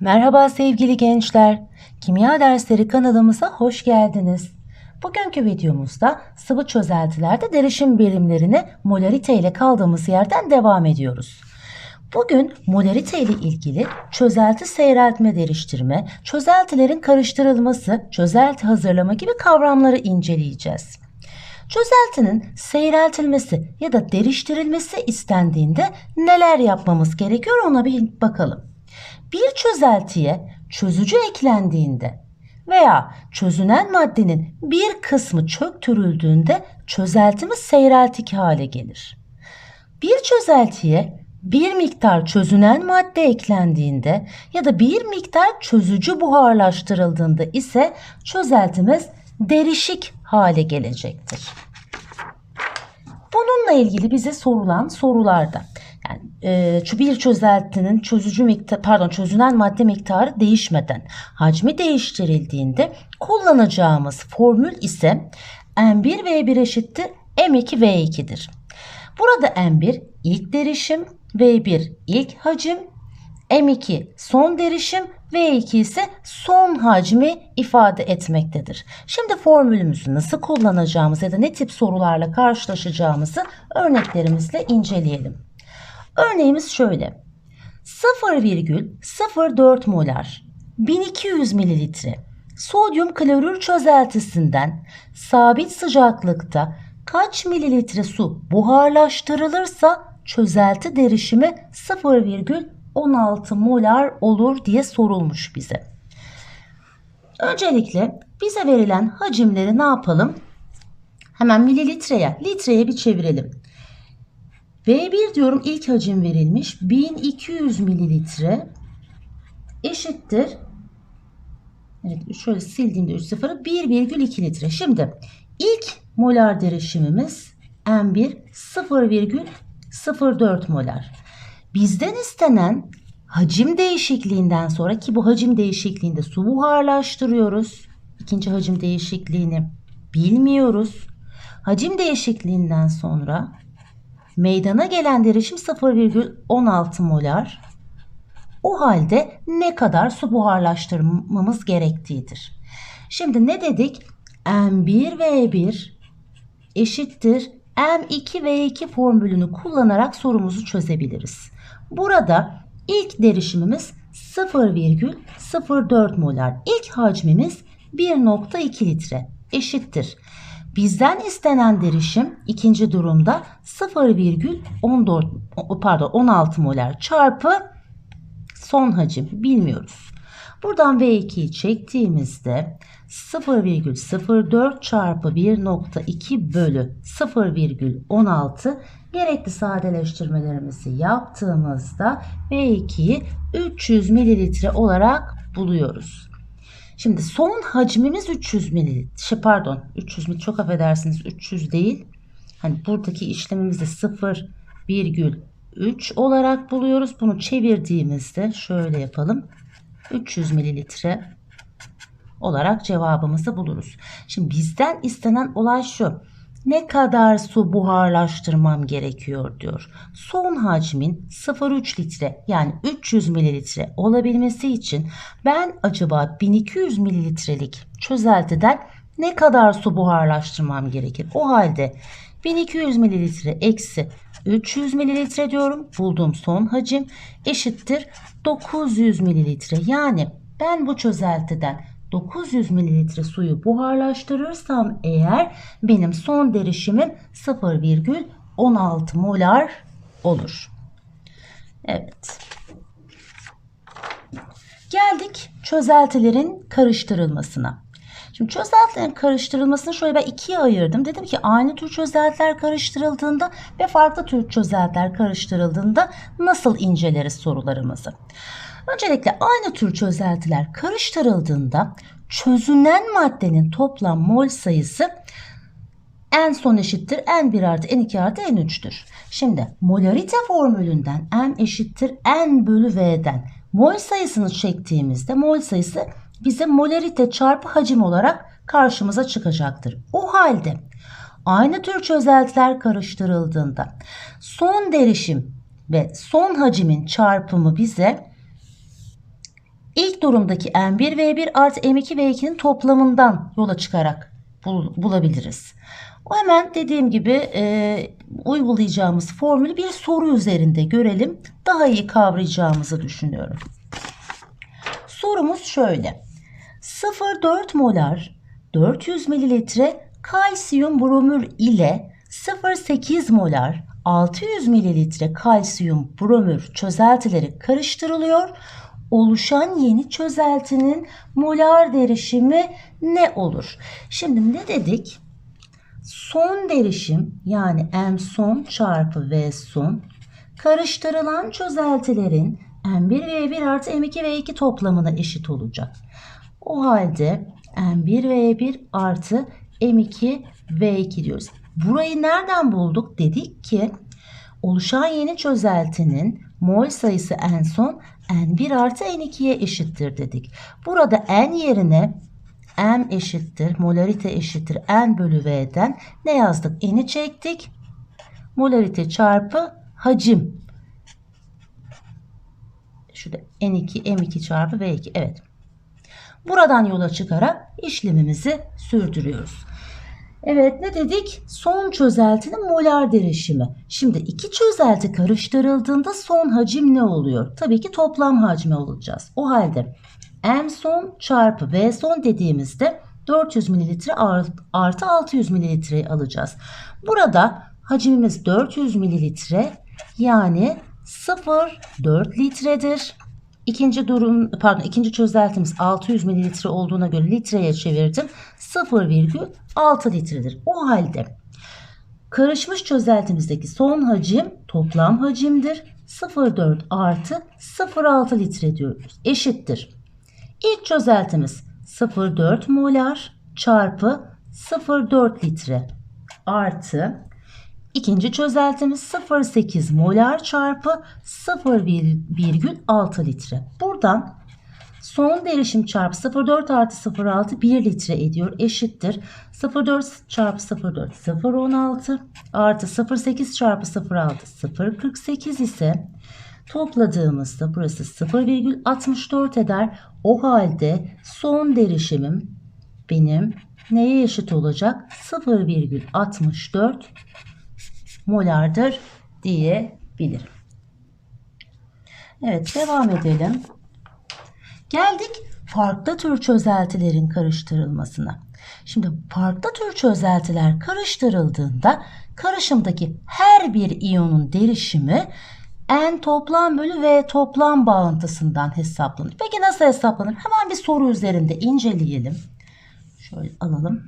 Merhaba sevgili gençler. Kimya dersleri kanalımıza hoş geldiniz. Bugünkü videomuzda sıvı çözeltilerde derişim birimlerine molarite ile kaldığımız yerden devam ediyoruz. Bugün molarite ile ilgili çözelti seyreltme deriştirme, çözeltilerin karıştırılması, çözelti hazırlama gibi kavramları inceleyeceğiz. Çözeltinin seyreltilmesi ya da deriştirilmesi istendiğinde neler yapmamız gerekiyor ona bir bakalım. Bir çözeltiye çözücü eklendiğinde veya çözünen maddenin bir kısmı çöktürüldüğünde çözeltimiz seyreltik hale gelir. Bir çözeltiye bir miktar çözünen madde eklendiğinde ya da bir miktar çözücü buharlaştırıldığında ise çözeltimiz derişik hale gelecektir. Bununla ilgili bize sorulan sorularda e, bir çözeltinin çözücü miktar pardon çözünen madde miktarı değişmeden hacmi değiştirildiğinde kullanacağımız formül ise M1V1 eşittir M2V2'dir. Burada M1 ilk derişim, V1 ilk hacim, M2 son derişim, V2 ise son hacmi ifade etmektedir. Şimdi formülümüzü nasıl kullanacağımız ya da ne tip sorularla karşılaşacağımızı örneklerimizle inceleyelim. Örneğimiz şöyle. 0,04 molar 1200 mililitre sodyum klorür çözeltisinden sabit sıcaklıkta kaç mililitre su buharlaştırılırsa çözelti derişimi 0,16 molar olur diye sorulmuş bize. Öncelikle bize verilen hacimleri ne yapalım? Hemen mililitreye, litreye bir çevirelim. V1 diyorum ilk hacim verilmiş. 1200 mililitre eşittir. Evet şöyle sildiğimde 3 sıfırı 1,2 litre. Şimdi ilk molar derişimimiz M1 0,04 molar. Bizden istenen hacim değişikliğinden sonra ki bu hacim değişikliğinde su buharlaştırıyoruz. İkinci hacim değişikliğini bilmiyoruz. Hacim değişikliğinden sonra meydana gelen derişim 0,16 molar. O halde ne kadar su buharlaştırmamız gerektiğidir. Şimdi ne dedik? M1V1 eşittir M2V2 formülünü kullanarak sorumuzu çözebiliriz. Burada ilk derişimimiz 0,04 molar. İlk hacmimiz 1,2 litre eşittir. Bizden istenen derişim ikinci durumda 0,14 pardon 16 molar çarpı son hacim bilmiyoruz. Buradan V2'yi çektiğimizde 0,04 çarpı 1.2 bölü 0,16 gerekli sadeleştirmelerimizi yaptığımızda V2'yi 300 mililitre olarak buluyoruz. Şimdi son hacmimiz 300 mililitre. Şey pardon 300 mi çok affedersiniz 300 değil. Hani buradaki işlemimizde 0,3 olarak buluyoruz. Bunu çevirdiğimizde şöyle yapalım. 300 mililitre olarak cevabımızı buluruz. Şimdi bizden istenen olay şu. Ne kadar su buharlaştırmam gerekiyor diyor. Son hacmin 0,3 litre yani 300 mililitre olabilmesi için ben acaba 1200 mililitrelik çözeltiden ne kadar su buharlaştırmam gerekir? O halde 1200 mililitre eksi 300 mililitre diyorum. Bulduğum son hacim eşittir 900 mililitre. Yani ben bu çözeltiden 900 mililitre suyu buharlaştırırsam eğer benim son derişimim 0,16 molar olur. Evet. Geldik çözeltilerin karıştırılmasına. Şimdi çözeltilerin karıştırılmasını şöyle ben ikiye ayırdım. Dedim ki aynı tür çözeltiler karıştırıldığında ve farklı tür çözeltiler karıştırıldığında nasıl inceleriz sorularımızı. Öncelikle aynı tür çözeltiler karıştırıldığında çözünen maddenin toplam mol sayısı en son eşittir n1 artı n2 artı n3'tür. Şimdi molarite formülünden m eşittir n bölü v'den mol sayısını çektiğimizde mol sayısı bize molarite çarpı hacim olarak karşımıza çıkacaktır. O halde aynı tür çözeltiler karıştırıldığında son derişim ve son hacimin çarpımı bize ilk durumdaki M1V1 artı M2V2'nin toplamından yola çıkarak bul- bulabiliriz. O hemen dediğim gibi e, uygulayacağımız formülü bir soru üzerinde görelim. Daha iyi kavrayacağımızı düşünüyorum. Sorumuz şöyle. 0,4 molar 400 mililitre kalsiyum bromür ile 0,8 molar 600 mililitre kalsiyum bromür çözeltileri karıştırılıyor. Oluşan yeni çözeltinin molar derişimi ne olur? Şimdi ne dedik? Son derişim yani M son çarpı V son karıştırılan çözeltilerin M1 V1 artı M2 V2 toplamına eşit olacak. O halde M1 V1 artı M2 V2 diyoruz. Burayı nereden bulduk? Dedik ki oluşan yeni çözeltinin mol sayısı en son N1 artı N2'ye eşittir dedik. Burada N yerine M eşittir, molarite eşittir N bölü V'den ne yazdık? N'i çektik. Molarite çarpı hacim. Şurada N2, M2 çarpı V2. Evet. Buradan yola çıkarak işlemimizi sürdürüyoruz. Evet ne dedik? Son çözeltinin molar derişimi. Şimdi iki çözelti karıştırıldığında son hacim ne oluyor? Tabii ki toplam hacmi olacağız. O halde M son çarpı V son dediğimizde 400 mililitre artı 600 mililitreyi alacağız. Burada hacimimiz 400 mililitre yani 0,4 litredir. İkinci durum pardon ikinci çözeltimiz 600 mililitre olduğuna göre litreye çevirdim. 0,6 litredir. O halde karışmış çözeltimizdeki son hacim toplam hacimdir. 0,4 artı 0,6 litre diyoruz. Eşittir. İlk çözeltimiz 0,4 molar çarpı 0,4 litre artı İkinci çözeltimiz 0,8 molar çarpı 0,6 litre. Buradan son derişim çarpı 0,4 artı 0,6 1 litre ediyor. Eşittir. 0,4 çarpı 0,4 0,16 artı 0,8 çarpı 0,6 0,48 ise topladığımızda burası 0,64 eder. O halde son derişimim benim neye eşit olacak? 0,64 molardır diyebilirim. Evet devam edelim. Geldik farklı tür çözeltilerin karıştırılmasına. Şimdi farklı tür çözeltiler karıştırıldığında karışımdaki her bir iyonun derişimi N toplam bölü V toplam bağıntısından hesaplanır. Peki nasıl hesaplanır? Hemen bir soru üzerinde inceleyelim. Şöyle alalım.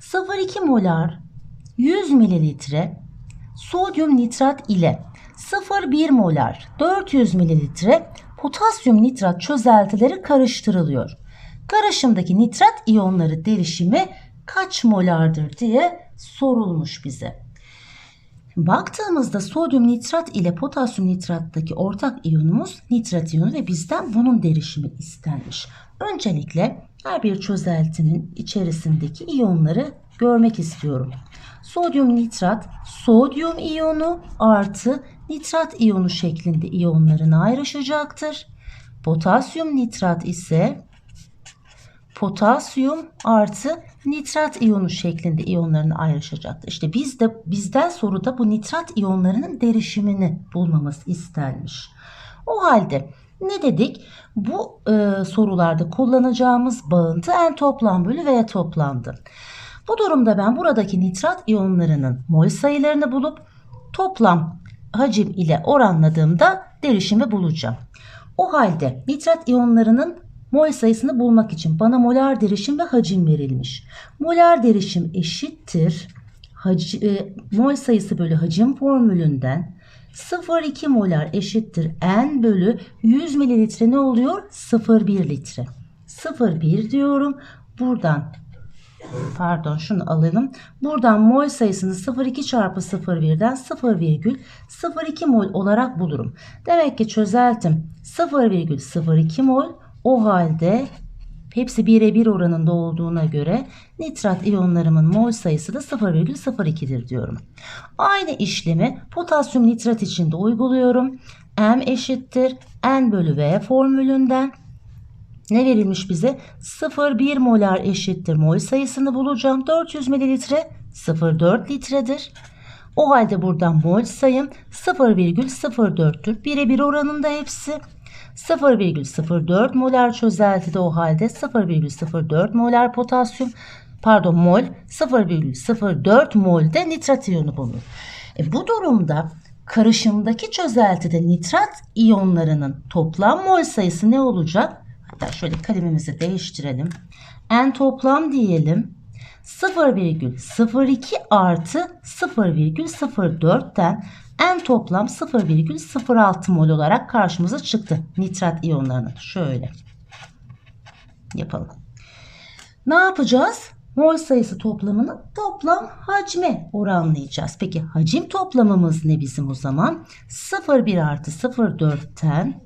0,2 molar 100 mililitre sodyum nitrat ile 0,1 molar 400 mililitre potasyum nitrat çözeltileri karıştırılıyor. Karışımdaki nitrat iyonları derişimi kaç molardır diye sorulmuş bize. Baktığımızda sodyum nitrat ile potasyum nitrattaki ortak iyonumuz nitrat iyonu ve bizden bunun derişimi istenmiş. Öncelikle her bir çözeltinin içerisindeki iyonları görmek istiyorum. Sodyum nitrat, sodyum iyonu artı nitrat iyonu şeklinde iyonlarına ayrışacaktır. Potasyum nitrat ise potasyum artı nitrat iyonu şeklinde iyonlarına ayrışacaktır. İşte biz de bizden soruda bu nitrat iyonlarının derişimini bulmamız istenmiş. O halde ne dedik? Bu e, sorularda kullanacağımız bağıntı en toplam bölü V toplamdı. Bu durumda ben buradaki nitrat iyonlarının mol sayılarını bulup toplam hacim ile oranladığımda derişimi bulacağım. O halde nitrat iyonlarının mol sayısını bulmak için bana molar derişim ve hacim verilmiş. Molar derişim eşittir hac, e, mol sayısı bölü hacim formülünden 0,2 molar eşittir n bölü 100 mililitre ne oluyor? 0,1 litre. 0,1 diyorum. Buradan pardon şunu alalım. Buradan mol sayısını 0,2 çarpı 0,1'den 0,02 mol olarak bulurum. Demek ki çözeltim 0,02 mol. O halde hepsi 1'e 1 oranında olduğuna göre nitrat iyonlarımın mol sayısı da 0,02'dir diyorum. Aynı işlemi potasyum nitrat için de uyguluyorum. M eşittir N bölü V formülünden Ne verilmiş bize? 0,1 molar eşittir mol sayısını bulacağım. 400 mililitre 0,4 litredir. O halde buradan mol sayım 0,04'tür. Birebir oranında hepsi. 0,04 molar çözeltide o halde 0,04 molar potasyum pardon mol 0,04 molde nitrat iyonu bulunur. E, bu durumda karışımdaki çözeltide nitrat iyonlarının toplam mol sayısı ne olacak? Hatta şöyle kalemimizi değiştirelim. N toplam diyelim. 0,02 artı 0,04'ten N toplam 0,06 mol olarak karşımıza çıktı. Nitrat iyonlarının. Şöyle yapalım. Ne yapacağız? Mol sayısı toplamını toplam hacme oranlayacağız. Peki hacim toplamımız ne bizim o zaman? 0,1 artı 0,4'ten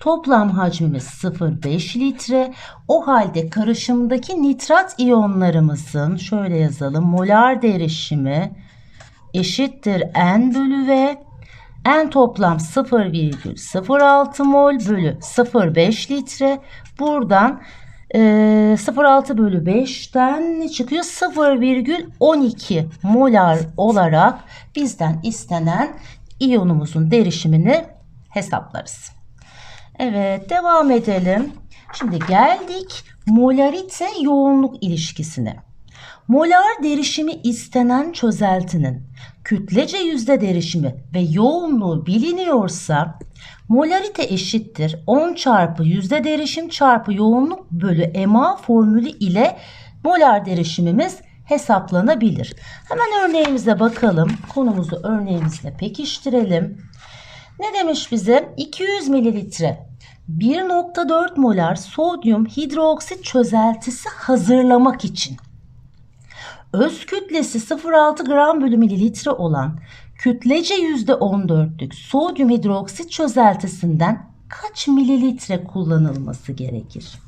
toplam hacmimiz 0,5 litre. O halde karışımdaki nitrat iyonlarımızın şöyle yazalım molar derişimi eşittir N bölü V. N toplam 0,06 mol bölü 0,5 litre. Buradan e, 0,6 bölü 5'ten ne çıkıyor? 0,12 molar olarak bizden istenen iyonumuzun derişimini hesaplarız. Evet devam edelim. Şimdi geldik molarite yoğunluk ilişkisine. Molar derişimi istenen çözeltinin kütlece yüzde derişimi ve yoğunluğu biliniyorsa molarite eşittir 10 çarpı yüzde derişim çarpı yoğunluk bölü MA formülü ile molar derişimimiz hesaplanabilir. Hemen örneğimize bakalım. Konumuzu örneğimizle pekiştirelim. Ne demiş bize? 200 mililitre 1.4 molar sodyum hidroksit çözeltisi hazırlamak için öz kütlesi 0.6 gram bölü mililitre olan kütlece %14'lük sodyum hidroksit çözeltisinden kaç mililitre kullanılması gerekir?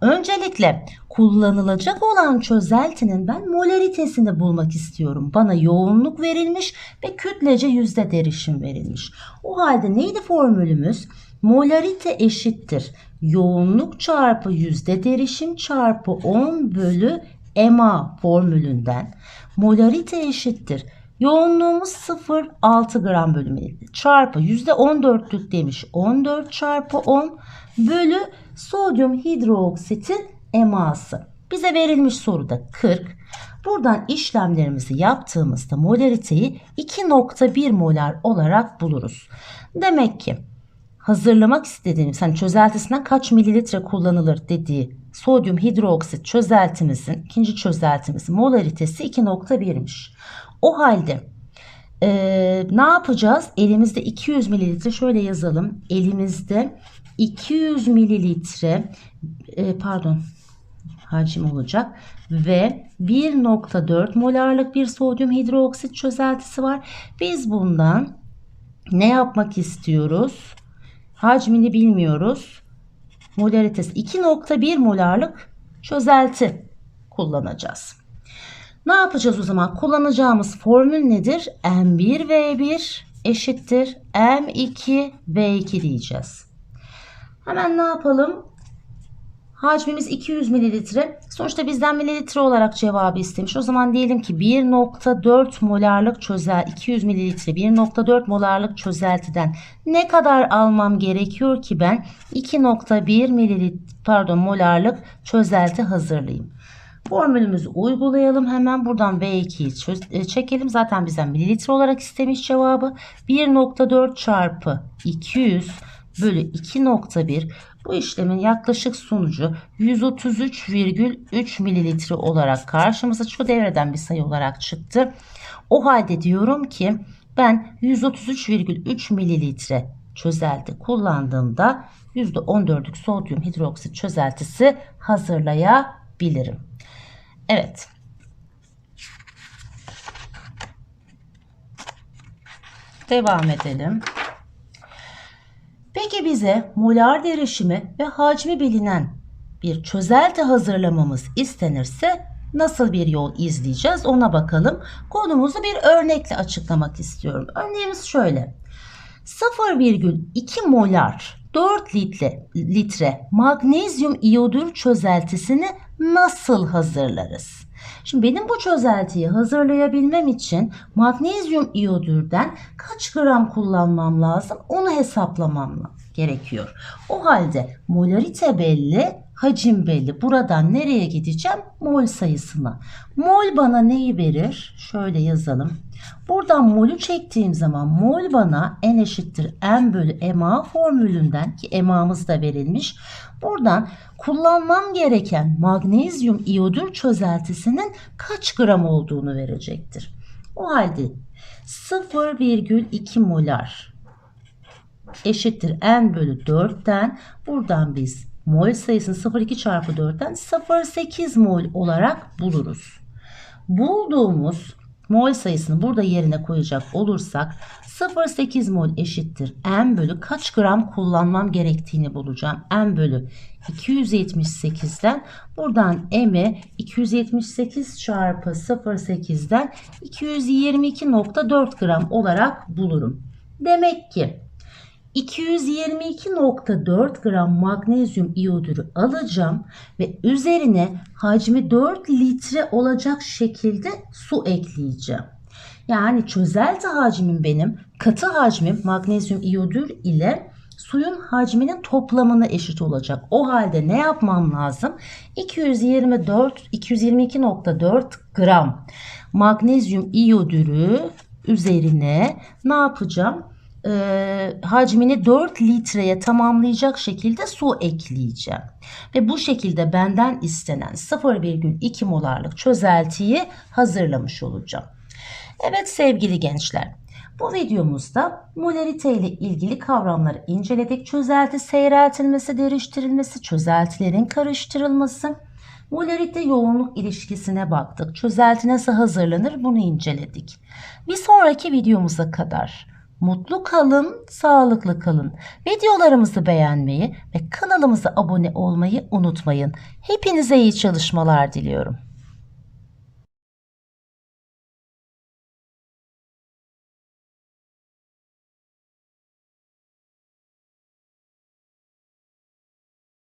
Öncelikle kullanılacak olan çözeltinin ben molaritesini bulmak istiyorum. Bana yoğunluk verilmiş ve kütlece yüzde derişim verilmiş. O halde neydi formülümüz? Molarite eşittir. Yoğunluk çarpı yüzde derişim çarpı 10 bölü EMA formülünden molarite eşittir. Yoğunluğumuz 0,6 gram bölü mililitre çarpı %14'lük demiş 14 çarpı 10 bölü sodyum hidroksitin eması. Bize verilmiş soruda 40. Buradan işlemlerimizi yaptığımızda molariteyi 2.1 molar olarak buluruz. Demek ki hazırlamak istediğimiz hani çözeltisinden kaç mililitre kullanılır dediği sodyum hidroksit çözeltimizin ikinci çözeltimizin molaritesi 2.1'miş. O halde e, ne yapacağız? Elimizde 200 mililitre şöyle yazalım. Elimizde 200 mililitre e, pardon hacim olacak ve 1.4 molarlık bir sodyum hidroksit çözeltisi var. Biz bundan ne yapmak istiyoruz? Hacmini bilmiyoruz. Molaritesi 2.1 molarlık çözelti kullanacağız. Ne yapacağız o zaman? Kullanacağımız formül nedir? M1V1 eşittir M2V2 diyeceğiz. Hemen ne yapalım? Hacmimiz 200 mililitre. Sonuçta bizden mililitre olarak cevabı istemiş. O zaman diyelim ki 1.4 molarlık çözel 200 mililitre 1.4 molarlık çözeltiden ne kadar almam gerekiyor ki ben 2.1 mililitre pardon molarlık çözelti hazırlayayım. Formülümüzü uygulayalım. Hemen buradan V2'yi e, çekelim. Zaten bizden mililitre olarak istemiş cevabı. 1.4 çarpı 200 bölü 2.1 bu işlemin yaklaşık sonucu 133,3 mililitre olarak karşımıza şu devreden bir sayı olarak çıktı. O halde diyorum ki ben 133,3 mililitre çözelti kullandığımda %14'lük sodyum hidroksit çözeltisi hazırlayabilirim. Evet. Devam edelim. Peki bize molar derişimi ve hacmi bilinen bir çözelti hazırlamamız istenirse nasıl bir yol izleyeceğiz ona bakalım. Konumuzu bir örnekle açıklamak istiyorum. Örneğimiz şöyle. 0,2 molar 4 litre, litre magnezyum iyodür çözeltisini nasıl hazırlarız? Şimdi benim bu çözeltiyi hazırlayabilmem için magnezyum iyodürden kaç gram kullanmam lazım onu hesaplamam gerekiyor. O halde molarite belli, hacim belli. Buradan nereye gideceğim? Mol sayısına. Mol bana neyi verir? Şöyle yazalım. Buradan molü çektiğim zaman mol bana n eşittir m bölü ma formülünden ki ema'mız da verilmiş. Buradan kullanmam gereken magnezyum iyodür çözeltisinin kaç gram olduğunu verecektir. O halde 0,2 molar eşittir n bölü 4'ten buradan biz mol sayısını 0,2 çarpı 4'ten 0,8 mol olarak buluruz. Bulduğumuz mol sayısını burada yerine koyacak olursak 0,8 mol eşittir m bölü kaç gram kullanmam gerektiğini bulacağım. m bölü 278'den buradan m'i 278 çarpı 0,8'den 222.4 gram olarak bulurum. Demek ki 222.4 gram magnezyum iyodürü alacağım ve üzerine hacmi 4 litre olacak şekilde su ekleyeceğim. Yani çözelti hacmim benim katı hacmim magnezyum iyodür ile suyun hacminin toplamına eşit olacak. O halde ne yapmam lazım? 224 222.4 gram magnezyum iyodürü üzerine ne yapacağım? E, hacmini 4 litreye tamamlayacak şekilde su ekleyeceğim. Ve bu şekilde benden istenen 0,2 molarlık çözeltiyi hazırlamış olacağım. Evet sevgili gençler. Bu videomuzda molarite ile ilgili kavramları inceledik. Çözelti seyreltilmesi, deriştirilmesi, çözeltilerin karıştırılması, molarite yoğunluk ilişkisine baktık. Çözelti nasıl hazırlanır bunu inceledik. Bir sonraki videomuza kadar Mutlu kalın, sağlıklı kalın. Videolarımızı beğenmeyi ve kanalımıza abone olmayı unutmayın. Hepinize iyi çalışmalar diliyorum.